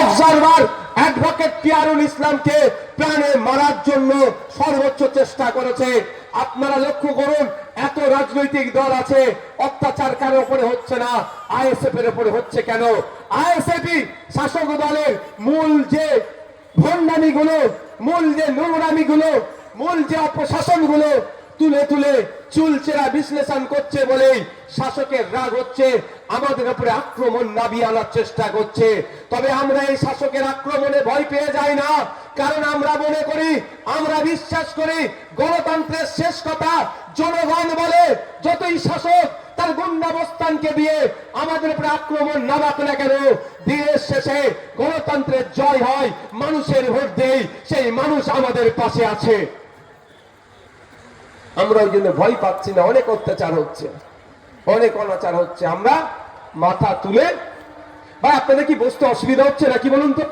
Observer advocate Tiarul ইসলামকে প্রাণে মারার জন্য সর্বোচ্চ চেষ্টা করেছে। আপনারা লক্ষ্য করুন, এত রাজনৈতিক দল আছে, অত্যাচার কার উপরে হচ্ছে না, আইএসএফ এর উপরে হচ্ছে কেন? আইএসএফই শাসক দলের মূল যে ভণ্ডামি গুলো মূল যে নোংরামি গুলো মূল যে অপশাসনগুলো তুলে তুলে চুলচেরা বিশ্লেষণ করছে বলেই শাসকের রাগ হচ্ছে। আমাদের উপরে আক্রমণ নাবিয়ে আনার চেষ্টা করছে। তবে আমরা এই শাসকের আক্রমণে ভয় পেয়ে যাই না। কারণ আমরা মনে করি, আমরা বিশ্বাস করি, গণতন্ত্রের শেষ কথা জনগণ বলে। যতই শাসক তার গুন্ডাবস্থানকে দিয়ে আমাদের উপরে আক্রমণ নামাক না কেন, দিনের শেষে গণতন্ত্রের জয় হয়, মানুষের ভোট দেই, সেই মানুষ আমাদের পাশে আছে। আমরা ওই জন্য ভয় পাচ্ছি না, অনেক অত্যাচার হচ্ছে, অনেক অনাচার হচ্ছে। আমরা মাথা তুলে, ভাই, আপনাদের কি বসতে অসুবিধা হচ্ছে নাকি বলুন তো?